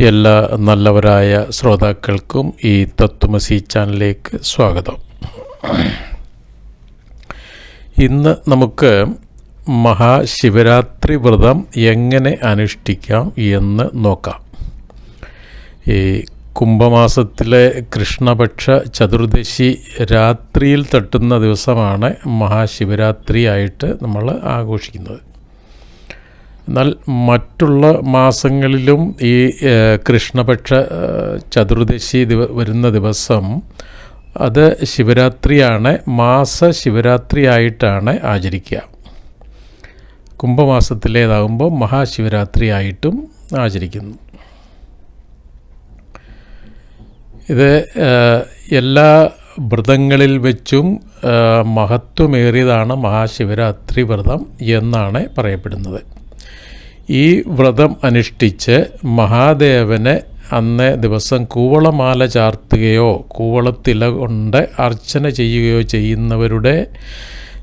എല്ലാ നല്ലവരായ ശ്രോതാക്കൾക്കും ഈ തത്വമസി ചാനലിലേക്ക് സ്വാഗതം. ഇന്ന് നമുക്ക് മഹാശിവരാത്രി വ്രതം എങ്ങനെ അനുഷ്ഠിക്കാം എന്ന് നോക്കാം. ഈ കുംഭമാസത്തിലെ കൃഷ്ണപക്ഷ ചതുർദശി രാത്രിയിൽ തട്ടുന്ന ദിവസമാണ് മഹാശിവരാത്രിയായിട്ട് നമ്മൾ ആഘോഷിക്കുന്നത്. എന്നാൽ മറ്റുള്ള മാസങ്ങളിലും ഈ കൃഷ്ണപക്ഷ ചതുർദശി ദിവ വരുന്ന ദിവസം അത് ശിവരാത്രിയാണ് മാസ ശിവരാത്രിയായിട്ടാണ് ആചരിക്കുക. കുംഭമാസത്തിലേതാകുമ്പോൾ മഹാശിവരാത്രിയായിട്ടും ആചരിക്കുന്നു. ഇത് എല്ലാ വ്രതങ്ങളിൽ വെച്ചും മഹത്വമേറിയതാണ് മഹാശിവരാത്രി വ്രതം എന്നാണ് പറയപ്പെടുന്നത്. ഈ വ്രതം അനുഷ്ഠിച്ച് മഹാദേവനെ അന്നേ ദിവസം കൂവളമാല ചാർത്തുകയോ കൂവളത്തില കൊണ്ട് അർച്ചന ചെയ്യുകയോ ചെയ്യുന്നവരുടെ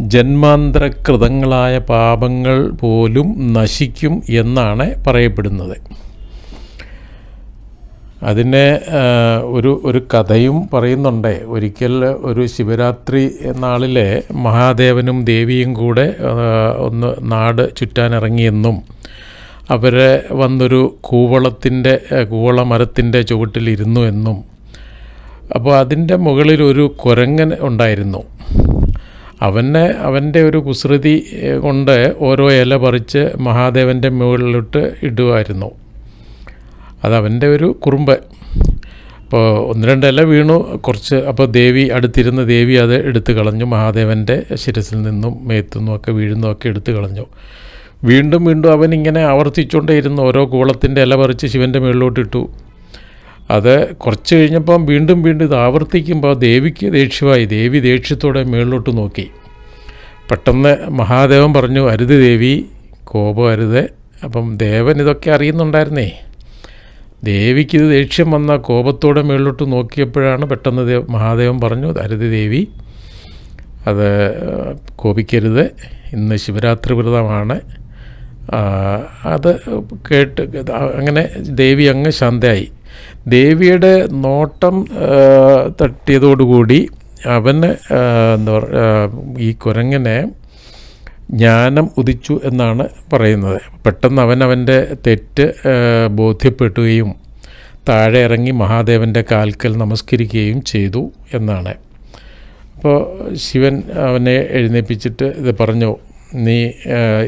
ജന്മാന്തരകൃതങ്ങളായ പാപങ്ങൾ പോലും നശിക്കും എന്നാണ് പറയപ്പെടുന്നത്. അതിനെ ഒരു ഒരു കഥയും പറയുന്നുണ്ട്. ഒരിക്കൽ ഒരു ശിവരാത്രി നാളിലെ മഹാദേവനും ദേവിയും കൂടെ ഒന്ന് നാട് ചുറ്റാനിറങ്ങിയെന്നും അവരെ വന്നൊരു കൂവളത്തിന്റെ കൂവള മരത്തിന്റെ ചുവട്ടിലിരുന്നു എന്നും അപ്പോൾ അതിന്റെ മുകളിൽ ഒരു കുരങ്ങൻ ഉണ്ടായിരുന്നു. അവനെ അവന്റെ ഒരു കുസൃതി കൊണ്ട് ഓരോ ഇല പറിച്ച് മഹാദേവന്റെ മുകളിലോട്ട് ഇടുമായിരുന്നു അതവന്റെ ഒരു കുറുമ്പ്. അപ്പോൾ ഒന്ന് രണ്ട് ഇല വീണു കുറച്ച് അപ്പോൾ ദേവി അടുത്തിരുന്ന ദേവി അത് എടുത്തു കളഞ്ഞു മഹാദേവന്റെ ശിരസിൽ നിന്നും മേത്തുനിന്നും ഒക്കെ വീഴുന്നതൊക്കെ എടുത്തു കളഞ്ഞു. വീണ്ടും വീണ്ടും അവൻ ഇങ്ങനെ ആവർത്തിച്ചുകൊണ്ടേയിരുന്നു ഓരോ കൂളത്തിന്റെ ഇല പറിച്ച് ശിവന്റെ മുകളിലോട്ടിട്ടു അത് കുറച്ച് കഴിഞ്ഞപ്പം വീണ്ടും വീണ്ടും ഇത് ആവർത്തിക്കുമ്പോൾ ദേവിക്ക് ദേഷ്യമായി. ദേവി ദേഷ്യത്തോടെ മുകളിലോട്ട് നോക്കി. പെട്ടെന്ന് മഹാദേവൻ പറഞ്ഞു അരുത് ദേവി കോപം അരുത്. അപ്പം ദേവൻ ഇതൊക്കെ അറിയുന്നുണ്ടായിരുന്നേ. ദേവിക്ക് ഇത് ദേഷ്യം വന്ന കോപത്തോടെ മുകളിലോട്ട് നോക്കിയപ്പോഴാണ് പെട്ടെന്ന് ദേവ് മഹാദേവൻ പറഞ്ഞു അരുത് ദേവി അത് കോപിക്കരുത്. ഇന്ന് ശിവരാത്രി വ്രതമാണ്. അത് കേട്ട് അങ്ങനെ ദേവി അങ്ങ് ശാന്തയായി. ദേവിയുടെ നോട്ടം തട്ടിയതോടുകൂടി അവന് എന്താ പറയുക ഈ കുരങ്ങനെ ജ്ഞാനം ഉദിച്ചു എന്നാണ് പറയുന്നത്. പെട്ടെന്ന് അവൻ അവന്റെ തെറ്റ് ബോധ്യപ്പെടുകയും താഴെ ഇറങ്ങി മഹാദേവന്റെ കാൽക്കൽ നമസ്കരിക്കുകയും ചെയ്തു എന്നാണ്. അപ്പോൾ ശിവൻ അവനെ എഴുന്നേൽപ്പിച്ചിട്ട് ഇത് പറഞ്ഞു നീ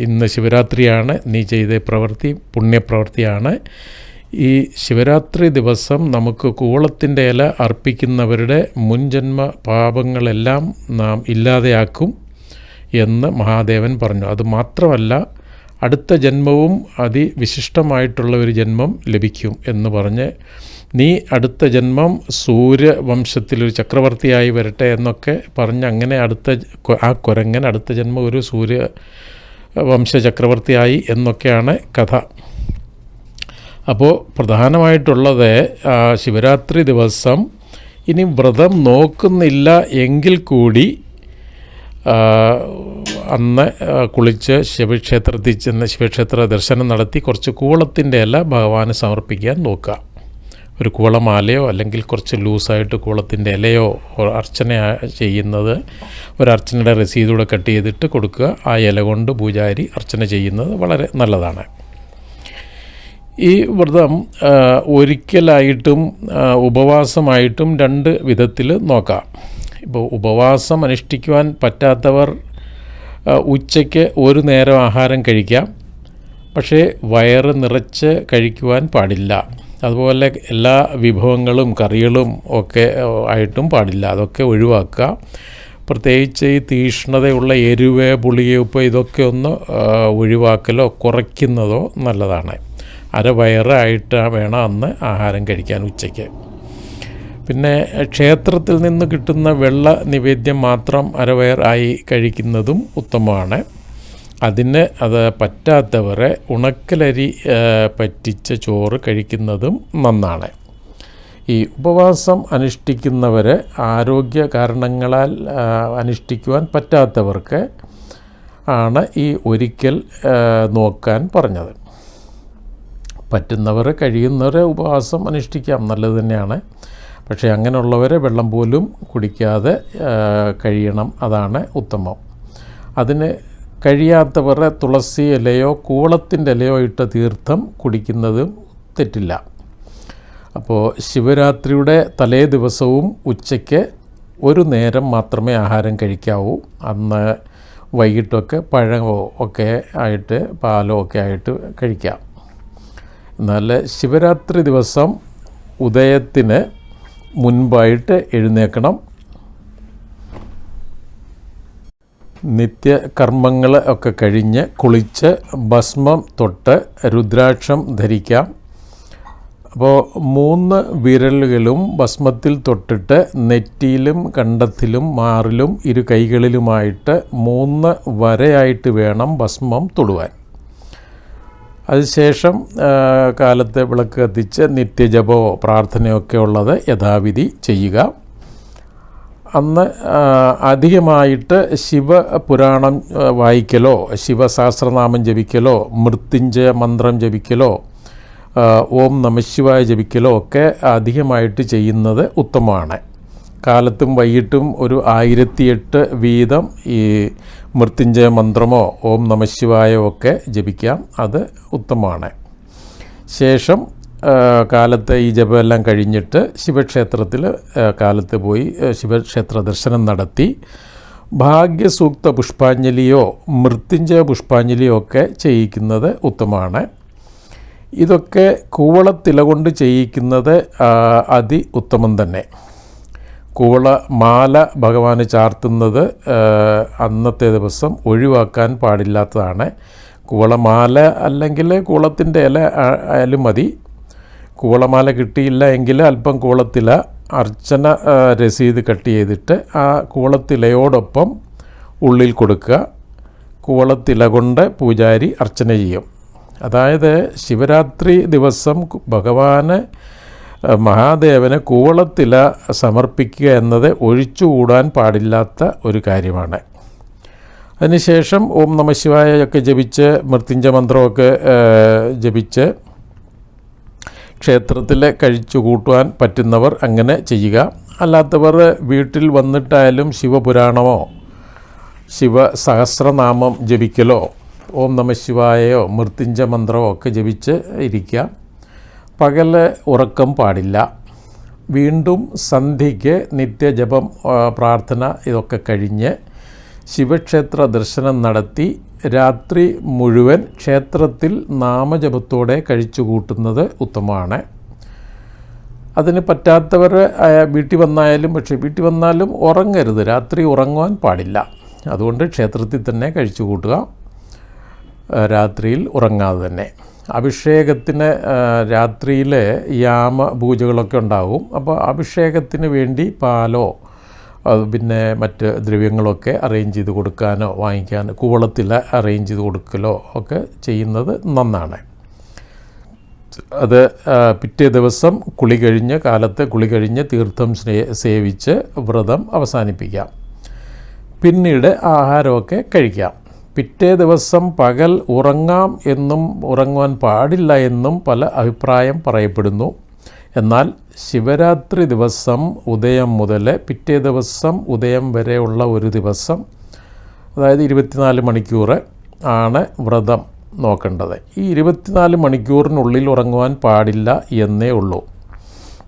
ഇന്ന് ശിവരാത്രിയാണ് നീ ചെയ്ത പ്രവൃത്തി പുണ്യപ്രവൃത്തിയാണ്. ഈ ശിവരാത്രി ദിവസം നമുക്ക് കൂളത്തിന്റെ ഇല അർപ്പിക്കുന്നവരുടെ മുൻജന്മ പാപങ്ങളെല്ലാം നാം ഇല്ലാതെയാക്കും എന്ന് മഹാദേവൻ പറഞ്ഞു. അത് മാത്രമല്ല അടുത്ത ജന്മവും അതിവിശിഷ്ടമായിട്ടുള്ള ഒരു ജന്മം ലഭിക്കും എന്ന് പറഞ്ഞ് നീ അടുത്ത ജന്മം സൂര്യവംശത്തിലൊരു ചക്രവർത്തിയായി വരട്ടെ എന്നൊക്കെ പറഞ്ഞ് അങ്ങനെ അടുത്ത ആ കുരങ്ങൻ അടുത്ത ജന്മം ഒരു സൂര്യ വംശ ചക്രവർത്തിയായി എന്നൊക്കെയാണ് കഥ. അപ്പോൾ പ്രധാനമായിട്ടുള്ളത് ശിവരാത്രി ദിവസം ഇനി വ്രതം നോക്കുന്നില്ല എങ്കിൽ കൂടി അന്ന് കുളിച്ച് ശിവക്ഷേത്രത്തിൽ ചെന്ന് ശിവക്ഷേത്ര ദർശനം നടത്തി കുറച്ച് കൂളത്തിന്റെ ഇല ഭഗവാന് സമർപ്പിക്കാൻ നോക്കുക. ഒരു കുളമാലയോ അല്ലെങ്കിൽ കുറച്ച് ലൂസായിട്ട് കുളത്തിന്റെ ഇലയോ അർച്ചന ചെയ്യുന്നത് ഒരു അർച്ചനയുടെ രസീതൂടെ കട്ട് ചെയ്തിട്ട് കൊടുക്കുക. ആ ഇല കൊണ്ട് പൂജാരി അർച്ചന ചെയ്യുന്നത് വളരെ നല്ലതാണ്. ഈ വ്രതം ഒരിക്കലായിട്ടും ഉപവാസമായിട്ടും രണ്ട് വിധത്തിൽ നോക്കാം. ഇപ്പോൾ ഉപവാസം അനുഷ്ഠിക്കുവാൻ പറ്റാത്തവർ ഉച്ചയ്ക്ക് ഒരു നേരം ആഹാരം കഴിക്കാം. പക്ഷേ വയറ് നിറച്ച് കഴിക്കുവാൻ പാടില്ല. അതുപോലെ എല്ലാ വിഭവങ്ങളും കറികളും ഒക്കെ ആയിട്ടും പാടില്ല. അതൊക്കെ ഒഴിവാക്കുക. പ്രത്യേകിച്ച് ഈ തീഷ്ണതയുള്ള എരിവ് പുളിയുപ്പ് ഇതൊക്കെ ഒന്ന് ഒഴിവാക്കലോ കുറയ്ക്കുന്നതോ നല്ലതാണ്. അരവയറായിട്ട് വേണം അന്ന് ആഹാരം കഴിക്കാൻ ഉച്ചയ്ക്ക്. പിന്നെ ക്ഷേത്രത്തിൽ നിന്ന് കിട്ടുന്ന വെള്ള നിവേദ്യം മാത്രം അരവയർ ആയി കഴിക്കുന്നതും ഉത്തമമാണ്. അതിന് അത് പറ്റാത്തവരെ ഉണക്കലരി പറ്റിച്ച ചോറ് കഴിക്കുന്നതും നന്നാണ്. ഈ ഉപവാസം അനുഷ്ഠിക്കുന്നവർ ആരോഗ്യ കാരണങ്ങളാൽ അനുഷ്ഠിക്കുവാൻ പറ്റാത്തവർക്ക് ആണ് ഈ ഒരിക്കൽ നോക്കാൻ പറഞ്ഞത്. പറ്റുന്നവർ കഴിയുന്നവരെ ഉപവാസം അനുഷ്ഠിക്കാം നല്ലത് തന്നെയാണ്. പക്ഷേ അങ്ങനെയുള്ളവരെ വെള്ളം പോലും കുടിക്കാതെ കഴിയണം അതാണ് ഉത്തമം. അതിന് കഴിയാത്തവർ തുളസി ഇലയോ കൂളത്തിന്റെ ഇലയോ ഇട്ട തീർത്ഥം കുടിക്കുന്നതും തെറ്റില്ല. അപ്പോൾ ശിവരാത്രിയുടെ തലേ ദിവസവും ഉച്ചയ്ക്ക് ഒരു നേരം മാത്രമേ ആഹാരം കഴിക്കാവൂ. അന്ന് വൈകിട്ടൊക്കെ പഴമോ ഒക്കെ ആയിട്ട് പാലോ ഒക്കെ ആയിട്ട് കഴിക്കാം. എന്നാൽ ശിവരാത്രി ദിവസം ഉദയത്തിന് മുൻപായിട്ട് എഴുന്നേക്കണം നിത്യകർമ്മങ്ങൾ ഒക്കെ കഴിഞ്ഞ് കുളിച്ച് ഭസ്മം തൊട്ട് രുദ്രാക്ഷം ധരിക്കാം. അപ്പോൾ മൂന്ന് വിരലുകളും ഭസ്മത്തിൽ തൊട്ടിട്ട് നെറ്റിയിലും കണ്ടത്തിലും മാറിലും ഇരു കൈകളിലുമായിട്ട് മൂന്ന് വരയായിട്ട് വേണം ഭസ്മം തൊടുവാൻ. അതിനുശേഷം കാലത്തെ വിളക്ക് കത്തിച്ച് നിത്യജപമോ പ്രാർത്ഥനയോ ഒക്കെ ഉള്ളത് യഥാവിധി ചെയ്യുക. അന്ന് അധികമായിട്ട് ശിവപുരാണം വായിക്കലോ ശിവസഹസ്രനാമം ജപിക്കലോ മൃത്യുഞ്ജയ മന്ത്രം ജപിക്കലോ ഓം നമശിവായ ജപിക്കലോ ഒക്കെ അധികമായിട്ട് ചെയ്യുന്നത് ഉത്തമമാണ്. കാലത്തും വൈകിട്ടും ഒരു ആയിരത്തിയെട്ട് വീതം ഈ മൃത്യുഞ്ജയ മന്ത്രമോ ഓം നമശിവായോ ഒക്കെ ജപിക്കാം. അത് ഉത്തമമാണ്. ശേഷം കാലത്ത് ഈ ജപമെല്ലാം കഴിഞ്ഞിട്ട് ശിവക്ഷേത്രത്തിൽ കാലത്ത് പോയി ശിവക്ഷേത്ര ദർശനം നടത്തി. ഭാഗ്യസൂക്ത പുഷ്പാഞ്ജലിയോ മൃത്യുഞ്ജയ പുഷ്പാഞ്ജലിയോ ഒക്കെ ചെയ്യിക്കുന്നത് ഉത്തമമാണ്. ഇതൊക്കെ കൂവളത്തില കൊണ്ട് ചെയ്യിക്കുന്നത് അതി ഉത്തമം തന്നെ. കൂവള മാല ഭഗവാന് ചാർത്തുന്നത് അന്നത്തെ ദിവസം ഒഴിവാക്കാൻ പാടില്ലാത്തതാണ്. കൂവളമാല അല്ലെങ്കിൽ കൂളത്തിന്റെ ഇല ആയാലും മതി. കൂവളമാല കിട്ടിയില്ല എങ്കിൽ അല്പം കൂളത്തില അർച്ചന രസീത് കട്ട് ചെയ്തിട്ട് ആ കൂളത്തിലയോടൊപ്പം ഉള്ളിൽ കൊടുക്കുക കൂളത്തില കൊണ്ട് പൂജാരി അർച്ചന ചെയ്യും. അതായത് ശിവരാത്രി ദിവസം ഭഗവാന് മഹാദേവന് കൂവളത്തില സമർപ്പിക്കുക എന്നത് ഒഴിച്ചുകൂടാൻ പാടില്ലാത്ത ഒരു കാര്യമാണ്. അതിനുശേഷം ഓം നമ ഒക്കെ ജപിച്ച് മൃത്യുഞ്ജ മന്ത്രമൊക്കെ ജപിച്ച് ക്ഷേത്രത്തിൽ കഴിച്ചു കൂട്ടുവാൻ പറ്റുന്നവർ അങ്ങനെ ചെയ്യുക. അല്ലാത്തവർ വീട്ടിൽ വന്നിട്ടായാലും ശിവപുരാണമോ? ശിവ സഹസ്രനാമം ജപിക്കലോ? ഓം നമ ശിവായയോ? മന്ത്രമോ ഒക്കെ ജപിച്ച് ഇരിക്കുക. പകൽ ഉറക്കം പാടില്ല. വീണ്ടും സന്ധ്യയ്ക്ക് നിത്യജപം പ്രാർത്ഥന ഇതൊക്കെ കഴിഞ്ഞ് ശിവക്ഷേത്ര ദർശനം നടത്തി രാത്രി മുഴുവൻ ക്ഷേത്രത്തിൽ നാമജപത്തോടെ കഴിച്ചു കൂട്ടുന്നത് ഉത്തമമാണ്. അതിന് പറ്റാത്തവർ വീട്ടിൽ വന്നായാലും പക്ഷേ വീട്ടിൽ വന്നാലും ഉറങ്ങരുത്. രാത്രി ഉറങ്ങുവാൻ പാടില്ല. അതുകൊണ്ട് ക്ഷേത്രത്തിൽ തന്നെ കഴിച്ചു കൂട്ടുക രാത്രിയിൽ ഉറങ്ങാതെ തന്നെ. അഭിഷേകത്തിന് രാത്രിയിൽ യാമ പൂജകളൊക്കെ ഉണ്ടാകും അപ്പോൾ അഭിഷേകത്തിന് വേണ്ടി പാലോ പിന്നെ മറ്റ് ദ്രവ്യങ്ങളൊക്കെ അറേഞ്ച് ചെയ്ത് കൊടുക്കാനോ വാങ്ങിക്കാനോ കുവളത്തിൽ അറേഞ്ച് ചെയ്ത് കൊടുക്കലോ ഒക്കെ ചെയ്യുന്നത് നന്നാണ്. അത് പിറ്റേ ദിവസം കുളി കഴിഞ്ഞ് കാലത്ത് കുളി കഴിഞ്ഞ് തീർത്ഥം സേവിച്ച് വ്രതം അവസാനിപ്പിക്കാം. പിന്നീട് ആഹാരമൊക്കെ കഴിക്കാം. പിറ്റേ ദിവസം പകൽ ഉറങ്ങാം എന്നും ഉറങ്ങുവാൻ പാടില്ല എന്നും പല അഭിപ്രായം പറയപ്പെടുന്നു. എന്നാൽ ശിവരാത്രി ദിവസം ഉദയം മുതൽ പിറ്റേ ദിവസം ഉദയം വരെയുള്ള ഒരു ദിവസം അതായത് ഇരുപത്തിനാല് മണിക്കൂർ ആണ് വ്രതം നോക്കേണ്ടത്. ഈ ഇരുപത്തിനാല് മണിക്കൂറിനുള്ളിൽ ഉറങ്ങുവാൻ പാടില്ല എന്നേ ഉള്ളൂ.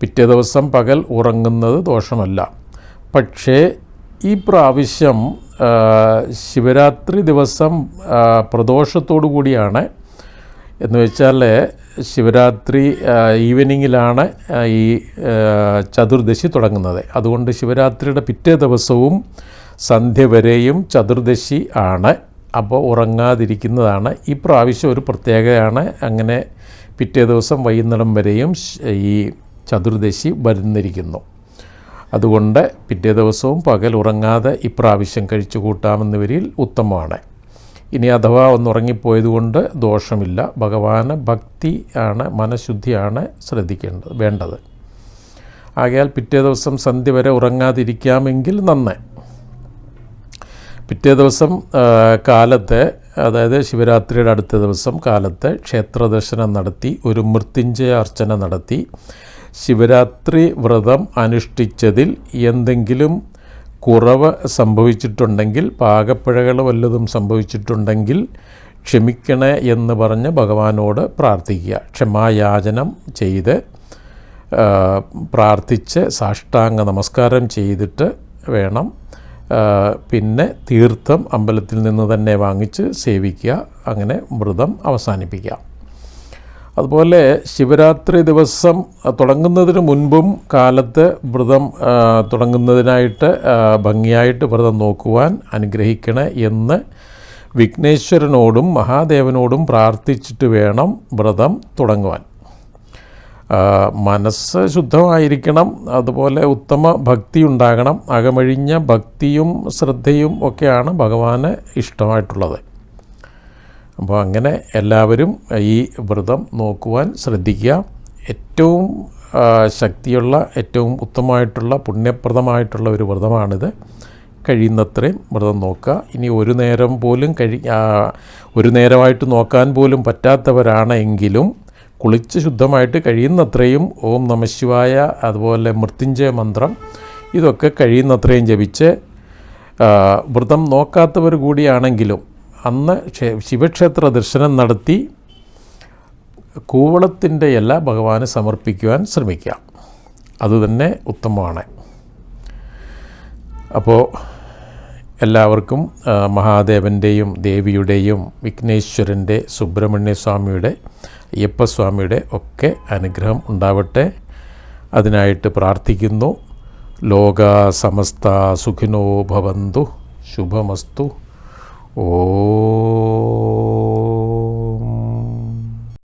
പിറ്റേ ദിവസം പകൽ ഉറങ്ങുന്നത് ദോഷമല്ല. പക്ഷേ ഈ പ്രാവശ്യം ശിവരാത്രി ദിവസം പ്രദോഷത്തോടു കൂടിയാണ് എന്ന് വെച്ചാൽ ശിവരാത്രി ഈവനിങ്ങിലാണ് ഈ ചതുർദശി തുടങ്ങുന്നത്. അതുകൊണ്ട് ശിവരാത്രിയുടെ പിറ്റേ ദിവസവും സന്ധ്യ വരെയും ചതുർദശി ആണ്. അപ്പോൾ ഉറങ്ങാതിരിക്കുന്നതാണ്. ഈ പ്രാവശ്യം ഒരു പ്രത്യേകതയാണ്. അങ്ങനെ പിറ്റേ ദിവസം വൈകുന്നേരം വരെയും ഈ ചതുർദശി വരുന്നിരിക്കുന്നു. അതുകൊണ്ട് പിറ്റേ ദിവസവും പകൽ ഉറങ്ങാതെ ഇപ്രാവശ്യം കഴിച്ചു കൂട്ടാമെന്ന് വരിൽ ഉത്തമമാണ്. ഇനി അഥവാ ഒന്ന് ഉറങ്ങിപ്പോയതുകൊണ്ട് ദോഷമില്ല. ഭഗവാന് ഭക്തി ആണ് മനഃശുദ്ധിയാണ് ശ്രദ്ധിക്കേണ്ടത് വേണ്ടത്. ആകയാൽ പിറ്റേ ദിവസം സന്ധ്യ വരെ ഉറങ്ങാതിരിക്കാമെങ്കിൽ നന്ന്. പിറ്റേ ദിവസം കാലത്തെ അതായത് ശിവരാത്രിയുടെ അടുത്ത ദിവസം കാലത്തെ ക്ഷേത്രദർശനം നടത്തി ഒരു മൃത്യുഞ്ജയ അർച്ചന നടത്തി. ശിവരാത്രി വ്രതം അനുഷ്ഠിച്ചതിൽ എന്തെങ്കിലും കുറവ് സംഭവിച്ചിട്ടുണ്ടെങ്കിൽ പാകപ്പിഴകൾ വല്ലതും സംഭവിച്ചിട്ടുണ്ടെങ്കിൽ ക്ഷമിക്കണേ എന്ന് പറഞ്ഞ് ഭഗവാനോട് പ്രാർത്ഥിക്കുക. ക്ഷമായാചനം ചെയ്ത് പ്രാർത്ഥിച്ച് സാഷ്ടാംഗ നമസ്കാരം ചെയ്തിട്ട് വേണം. പിന്നെ തീർത്ഥം അമ്പലത്തിൽ നിന്ന് തന്നെ വാങ്ങിച്ച് സേവിക്കുക. അങ്ങനെ വ്രതം അവസാനിപ്പിക്കുക അതുപോലെ ശിവരാത്രി ദിവസം തുടങ്ങുന്നതിന് മുൻപും കാലത്ത് വ്രതം തുടങ്ങുന്നതിനായിട്ട് ഭംഗിയായിട്ട് വ്രതം നോക്കുവാൻ അനുഗ്രഹിക്കണേ എന്ന് വിഘ്നേശ്വരനോടും മഹാദേവനോടും പ്രാർത്ഥിച്ചിട്ട് വേണം വ്രതം തുടങ്ങുവാൻ. മനസ്സ് ശുദ്ധമായിരിക്കണം അതുപോലെ ഉത്തമ ഭക്തി ഉണ്ടാകണം. അകമഴിഞ്ഞ ഭക്തിയും ശ്രദ്ധയും ഒക്കെയാണ് ഭഗവാന് ഇഷ്ടമായിട്ടുള്ളത്. അപ്പോൾ അങ്ങനെ എല്ലാവരും ഈ വ്രതം നോക്കുവാൻ ശ്രദ്ധിക്കുക. ഏറ്റവും ശക്തിയുള്ള ഏറ്റവും ഉത്തമമായിട്ടുള്ള പുണ്യപ്രദമായിട്ടുള്ള ഒരു വ്രതമാണിത്. കഴിയുന്നത്രയും വ്രതം നോക്കുക. ഇനി ഒരു നേരം പോലും കഴി ഒരു നേരമായിട്ട് നോക്കാൻ പോലും പറ്റാത്തവരാണെങ്കിലും കുളിച്ച് ശുദ്ധമായിട്ട് കഴിയുന്നത്രയും ഓം നമശിവായ അതുപോലെ മൃത്യുഞ്ജയ മന്ത്രം ഇതൊക്കെ കഴിയുന്നത്രയും ജപിച്ച് വ്രതം നോക്കാത്തവർ കൂടിയാണെങ്കിലും അന്ന് ക്ഷേ- ശിവക്ഷേത്ര ദർശനം നടത്തി കൂവളത്തിന്റെ ഇല ഭഗവാന് സമർപ്പിക്കുവാൻ ശ്രമിക്കുക അതുതന്നെ ഉത്തമമാണ്. അപ്പോൾ എല്ലാവർക്കും മഹാദേവന്റെയും ദേവിയുടെയും വിഘ്നേശ്വരന്റെ സുബ്രഹ്മണ്യ സ്വാമിയുടെ അയ്യപ്പസ്വാമിയുടെ ഒക്കെ അനുഗ്രഹം ഉണ്ടാവട്ടെ. അതിനായിട്ട് പ്രാർത്ഥിക്കുന്നു. ലോക സമസ്ത സുഖിനോ ഭവന്തു. ശുഭമസ്തു. Om.